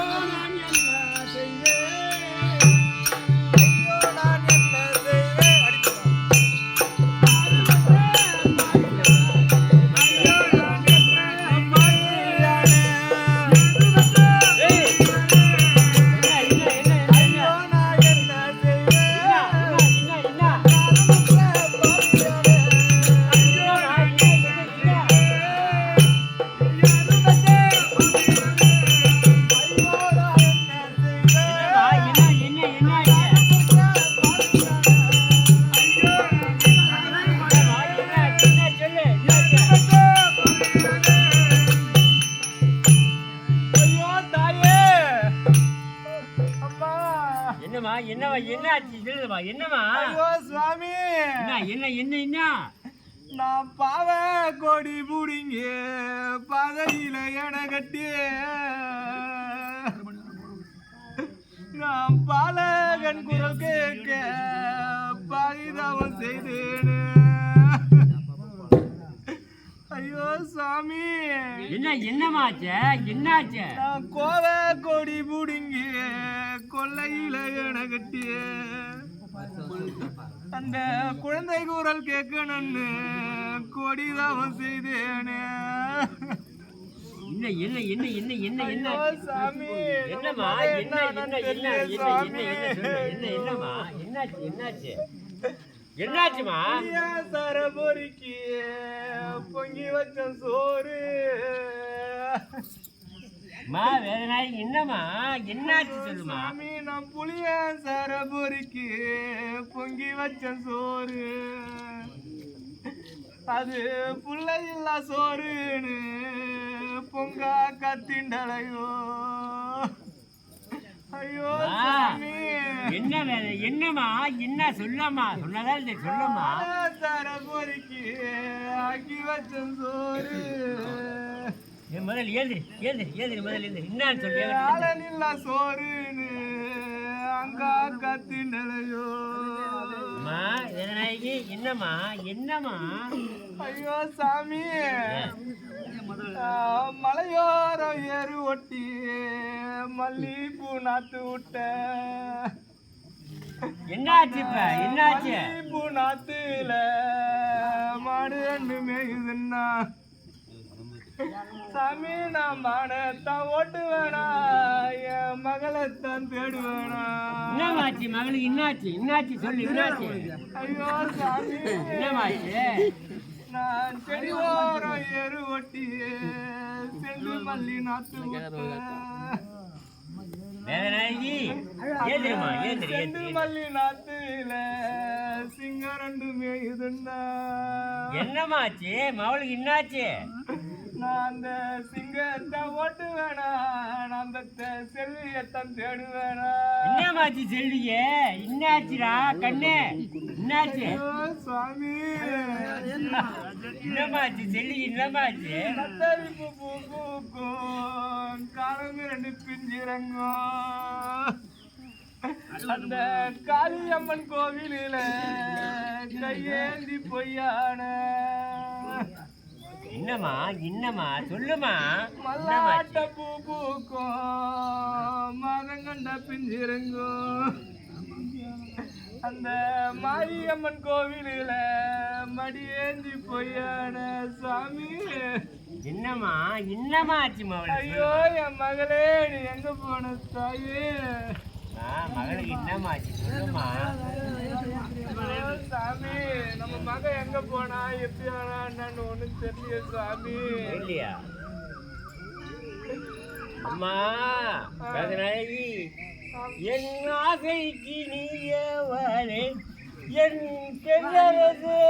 ஐயோ ஐயோ சுவாமி. என்ன என்ன என்ன நான் பாவ கொடி புடிங்க பதவியில என கட்டி நான் பாலகன் குரல் கேட்க பரிதாபம் செய்தேன். ஐயோ சாமி என்ன என்னமாச்சே என்னாச்சு? நான் கோவ கொடி புடுங்கி கொல்லையில என கட்டி அந்த குழந்தை குரல் கேட்கணும்னு கொடிதாவம் செய்தேனே என்ன என்ன என்ன என்ன என்ன என்ன சாமி என்னம்மா நம்ம என்ன என்ன என்ன என்ன என்ன சாமி. என்ன சொல்லு என்ன என்னம்மா என்னாச்சு என்னாச்சு என்னாச்சுமா சரபொறிக்கு பொங்கி வச்ச சோறு மா வேற என்னம்மா என்னாச்சு சொல்லுமா புளிய சரபொறிக்கு பொங்கி வச்ச சோறு. அது புள்ள இல்லா சோறுன்னு பொங்கா கத்திண்டலையோ. ஐயோ என்ன வேலை? என்னம்மா? என்ன சொல்லம்மா? சொன்னதா இல்லை சொல்லம்மா. சரபொறிக்கு ஆக்கி வச்ச சோறு. என் முதல்ல ஏந்திரி ஏந்திரி ஏந்திரி முதல்ல ஏந்திரி என்னன்னு சொல்லி சோறுன்னு அம்மா வேற நாளைக்கு என்னம்மா? என்னம்மா? ஐயோ சாமி. மலையோரம் ஏறு ஒட்டி மல்லிப்பூ நாத்து விட்ட. என்னாச்சு இப்ப? என்னாச்சு? மல்லிப்பூ நாத்துல மாடு ரெண்டு மேயுதுன்னா சாமி நான் மானத்தான் ஓட்டு வேணா என் மகளைத்தான் தேடு வேணா என்னமாச்சு மகளுக்கு? என்னாச்சு? என்னாச்சு? சொல்லு என்னாச்சு? ஐயோ சாமி. என்னமாச்சு நான் செடி ஓரம் ஏறு ஒட்டி செண்டு மல்லி நாத்து ஏந்திரி செண்டு மல்லி நாத்துல சிங்கம் ரெண்டு மேயுதுன்னா என்னமாச்சு மகளுக்கு என்னாச்சு? நான் அந்த சிங்கத்தை ஓட்டு வேணா நான் அந்த செல்வியத்தான் தேடு வேணா என்னமாச்சு செல்விய? என்னாச்சுடா கண்ணு? என்னாச்சு? ஐயோ சாமி என்னமாச்சு செல்வி என்னமாச்சு பூ பூக்கும் காலம் ரெண்டு பிஞ்சிறங்கும். அந்த காளியம்மன் கோவிலில கையேந்தி பொய்யான என்னம்மா என்னம்மா சொல்லுமா. மல்லாட்ட பூ பூக்கும் மரங்கண்ட பிஞ்சிறங்கும் அந்த மாரியம்மன் கோவிலில மடியேந்தி பொய்யான சாமி என்னம்மா என்னம்மா ஆச்சு மகளுக்கு ஐயோ என் மகளே நீ எங்க போன தாயே? மகளுக்கு என்னம்மா ஆச்சு சொல்லுமா. ஐயோ, சாமி நம்ம மக எங்க போனா எப்படி ஆனான்னு ஒண்ணும் தெரியல சாமி. இல்லையா அம்மா கதநாயகி என் ஆசைக்கு நீயவனே என் கெல்லரசே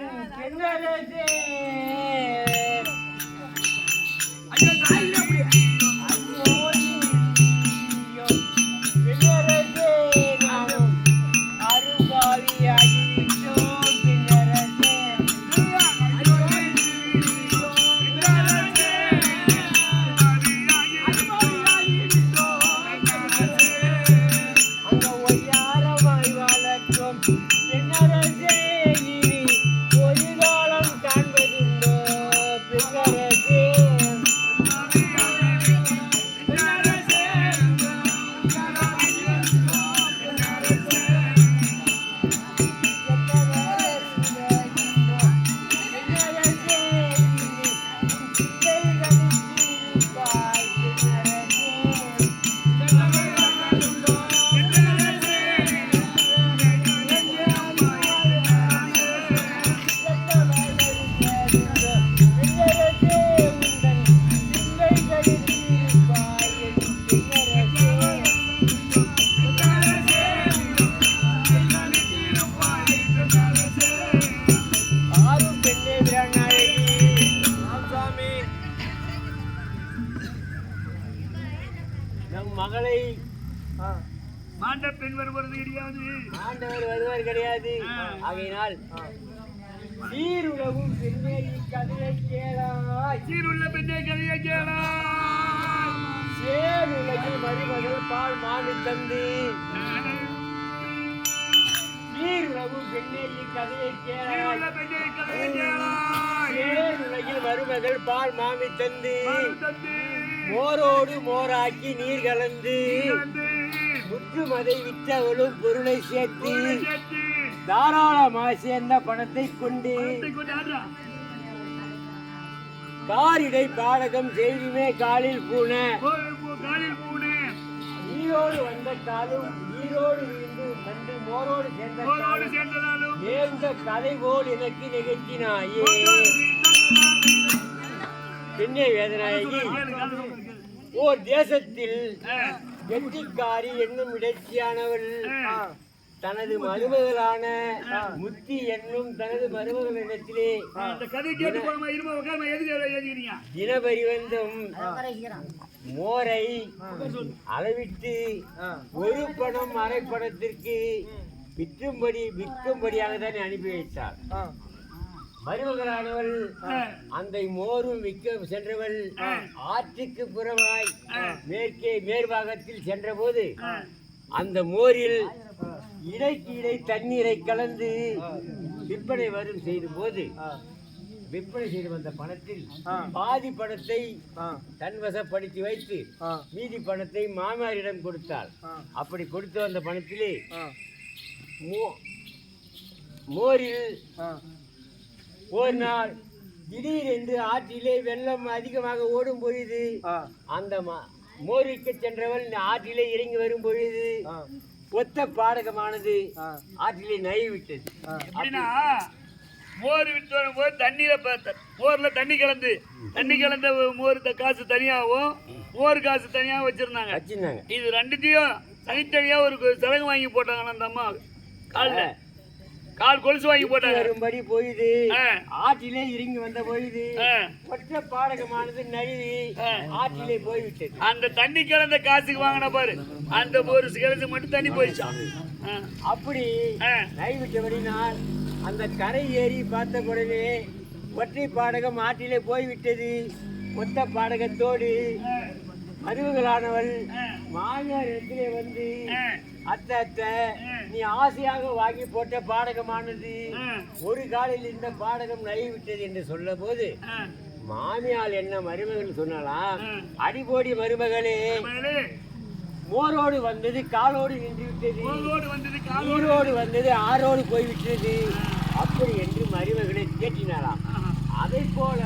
옛날에 돼. ஆண்டவர் வருவார் கிடையாது. ஆகையினால் சீருலகும் பெண்ணே இக்கதையை கேளாய். சீருள்ள பெண்ணை கதையை கேளாய். சேருலகில் மருமகள் பால் மாமி தந்து. சீருலகும் பெண்ணே இக்கதையை கேளாய். பெண்ணை கதையை கேளாய். சேருலகில் மருமகள் பால் மாமி தந்து. மோரோடு மோராக்கி நீர் கலந்து. வந்து முற்றுமதை விற்றவளும் பொருளை சேர்த்து தாராளமாக சேர்ந்த பணத்தை கொண்டு. காரிடை பாடகம் செய்துமே காலில் பூன ஈரோடு வந்த காலும் ஈரோடு வீழ்ந்து கண்டு மோரோடு சேர்ந்த போரோடு காலும் சேர்ந்ததாலும் நேர்ந்த கதை போல் எனக்கு நிகழ்த்தினாயே. பெண்ணே கேளு. ஓர் தேசத்தில் வெற்றிக்காரி என்னும் இடைச்சியானவள். தனது மருமகளான முத்தி என்னும் தனது எதுக்கு எழுதிக்கிறீங்க? தினபரிவந்தம் மோரை அளவிட்டு ஒரு பணம் அரை பணத்திற்கு விற்றும்படி விற்கும்படியாக தானே அனுப்பி வைத்தார் மருமகளானவள் அந்த மோரும் விற்க சென்றவள் ஆற்றுக்கு புறமாய் மேற்கே மேற்பாகத்தில் சென்றபோது அந்த மோரில் இடைக்கு இடை தண்ணீரை கலந்து விற்பனை வரும் செய்த போது விற்பனை செய்து வந்த பணத்தில் பாதி பணத்தை தன் வசப்படுத்தி வைத்து மீதி பணத்தை மாமியாரிடம் கொடுத்தாள். அப்படி கொடுத்து வந்த பணத்திலே மோ- மோரில் ஒரு நாள் திடீரென்று ஆற்றிலே வெள்ளம் அதிகமாக ஓடும் பொழுது அந்த ம- மோருக்கு சென்றவள் ஆற்றிலே இறங்கி வரும் பொழுது ஒத்த பாடகமானது ஆற்றிலே நழுவி விட்டது. அப்படின்னா மோர் விட்டு வரும்போது தண்ணியில மோர்ல தண்ணி கலந்து தண்ணி கலந்த மோர் த- காசு தனியாகவும் மோர் காசு தனியாக வச்சிருந்தாங்க. வச்சிருந்தாங்க. இது ரெண்டுத்தையும் தனித்தனியா ஒரு சலங்கு வாங்கி போட்டாங்க அந்த அம்மா. கால்ல. கால் கொலுசு வாங்கி போட்டாங்க. வரும்படி பொழுது ஆ, ஆற்றிலே இறங்கி வந்த பொழுது ஆ. ஒற்ற பாடகமானது நழுவி ஆற்றிலே போய்விட்டது. அந்த தண்ணி கலந்த காசுக்கு வாங்கின பாரு. அந்த ஒரு கிழசு மட்டும் தண்ணி போயிடுச்சான் ஆ, அப்படி ஆ, நைவிட்டபடினால் அந்த கரை ஏறி பார்த்த உடனே ஒற்றை பாடகம் ஆற்றிலே போய்விட்டது. மொத்த பாடகத்தோடு மருமகளானவள் மாமியார் இடத்திலே வந்து அத்தை அத்தை நீ ஆசையாக வாங்கி போட்ட பாடகமானது ஒரு காலில் இந்த பாடகம் நழுவிவிட்டது என்று சொல்ல போது. மாமியால் என்ன மருமகள் சொன்னாலாம். அடிபோடி மருமகளே மோரோடு வந்தது காலோடு நின்று விட்டது மோரோடு வந்தது ஆரோடு போய்விட்டது. அப்படி என்று மருமகளை ஆஹா. அதை போல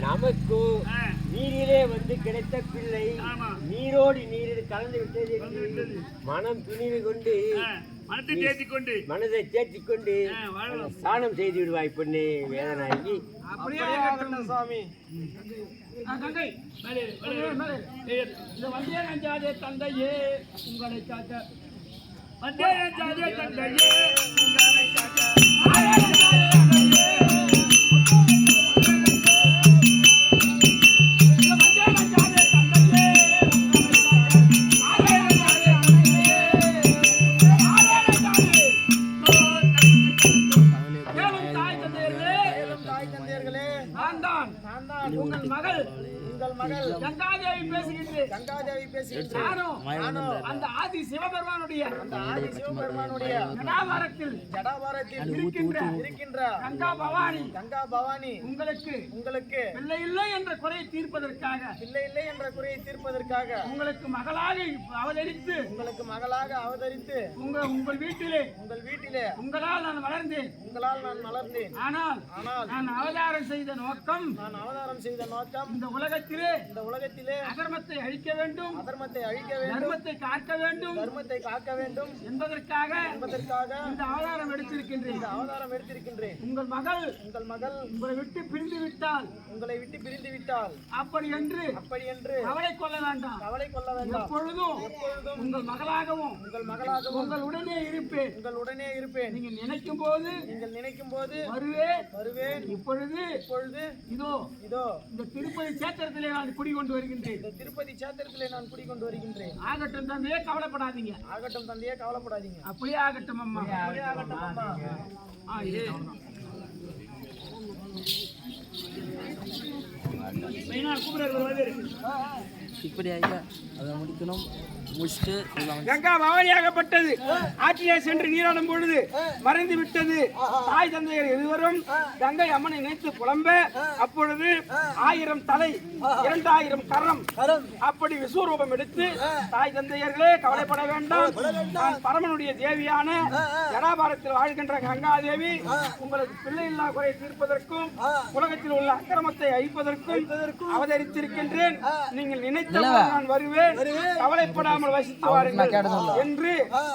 நமக்கு நீரிலே வந்து கிடைத்த பிள்ளை. நீரோடு நீரில் கலந்து விட்டது என்று மனம் துணிவு கொண்டு மனத்தை மனதை தேற்றிக் கொண்டு ஸ்நானம் செய்து விடுவாய் பொண்ணு வேதனாகி அப்படியே ஆகட்டும் சாமி. கங்கை. மேலே மேலே மேலே. இந்த வந்தேன் அஞ்சாதே தந்தையே உங்களை காக்க. வந்தேன் அஞ்சாதே தந்தையே உங்களை காக்க. சிவபெருமானுடைய அந்த ஆதி சிவபெருமானுடைய கடாபாரத்தில் ஜடாபாரத்தில் இருக்கின்ற இருக்கின்ற கங்கா பவானி. கங்கா பவானி. உங்களுக்கு உங்களுக்கு பிள்ளை இல்லை என்ற குறையை தீர்ப்பதற்காக. இல்லை இல்லை என்ற குறையை தீர்ப்பதற்காக. உங்களுக்கு மகளாக அவதரித்து உங்களுக்கு மகளாக அவதரித்து உங்க உங்கள் வீட்டிலே உங்கள் வீட்டிலே உங்களால் நான் வளர்ந்தேன். உங்களால் நான் மலர்ந்தேன் ஆனால் ஆனால் நான் அவதாரம் செய்த நோக்கம் நான் அவதாரம் செய்த நோக்கம் இந்த உலகத்திலே இந்த உலகத்திலே அதர்மத்தை அழிக்க வேண்டும் அதர்மத்தை அழிக்க வேண்டும் தர்மத்தை காக்க வேண்டும் தர்மத்தை காக்க வேண்டும். என்பதற்காக என்பதற்காக இந்த அவதாரம் எடுத்திருக்கின்றேன். இந்த அவதாரம் எடுத்திருக்கின்றேன். உங்கள் மகள் உங்கள் மகள் உங்களை விட்டு பிரிந்து விட்டால் உங்களை விட்டு பிரிந்து விட்டால் அப்படி என்று அப்படி என்று கவலை கொள்ள வேண்டாம். கவலை கொள்ள வேண்டாம். எப்பொழுதும் எப்பொழுதும் உங்கள் மகளாகவும் உங்கள் மகளாகவும் உங்கள் உடனே இருப்பேன். உங்கள் உடனே இருப்பேன். நீங்க நினைக்கும் போது நீங்கள் நினைக்கும் போது வருவேன். வருவேன். இப்பொழுது இப்பொழுது இதோ இதோ இந்த திருப்பதி சேத்திரத்திலே நான் குடிகொண்டு வருகின்றேன். இந்த திருப்பதி சேத்திரத்திலே நான் குடிக்கொண்டு வருகின்றேன். ஆகட்டும் தந்தையே கவலைப்படாதீங்க. ஆகட்டும் தந்தையே கவலைப்படாதீங்க. அப்படியே ஆகட்டும் அம்மா. அப்படியே ஆகட்டும் அம்மா. ஆ, வருவாரு. இப்படி ஐயா அதை முடிக்கணும். கங்கா பவானியாகப்பட்டது. ஆற்றிலே சென்று நீராடும் பொழுது மறைந்து விட்டது. தாய் தந்தையர் இருவரும் கங்கை அம்மனை நினைத்து புலம்ப அப்பொழுது ஆயிரம் தலை இரண்டாயிரம் கரம். அப்படி விஸ்வரூபம் எடுத்து தாய் தந்தையர்களே கவலைப்பட வேண்டாம். நான் பரமனுடைய தேவியான ஜடாபாரத்தில் வாழ்கின்ற கங்காதேவி உங்களுக்கு பிள்ளை இல்லா குறை தீர்ப்பதற்கும் உலகத்தில் உள்ள அக்கிரமத்தை அழிப்பதற்கும் அவதரித்திருக்கின்றேன். நீங்கள் நினைத்த நான் வருவேன். கவலைப்படாமல் வசித்து வாருங்கள். என்று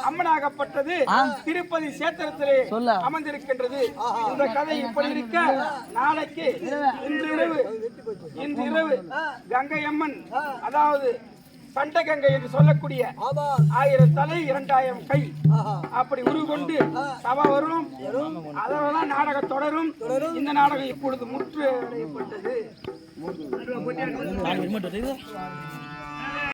அம்மனாகப்பட்டது திருப்பதி சேத்திரத்திலே அமர்ந்திருக்கின்றது. இந்த கதை இப்படி இருக்க நாளைக்கு இன்று இரவு இன்று இரவு கங்கை அம்மன் அதாவது பண்டகங்கை என்று சொல்லக்கூடிய ஆயிரம் தலை இரண்டாயிரம் கை. அப்படி உருகொண்டு சபை வரும். அதெல்லாம் நாடகம் தொடரும். இந்த நாடகம் இப்பொழுது முற்று அடையப்பட்டது.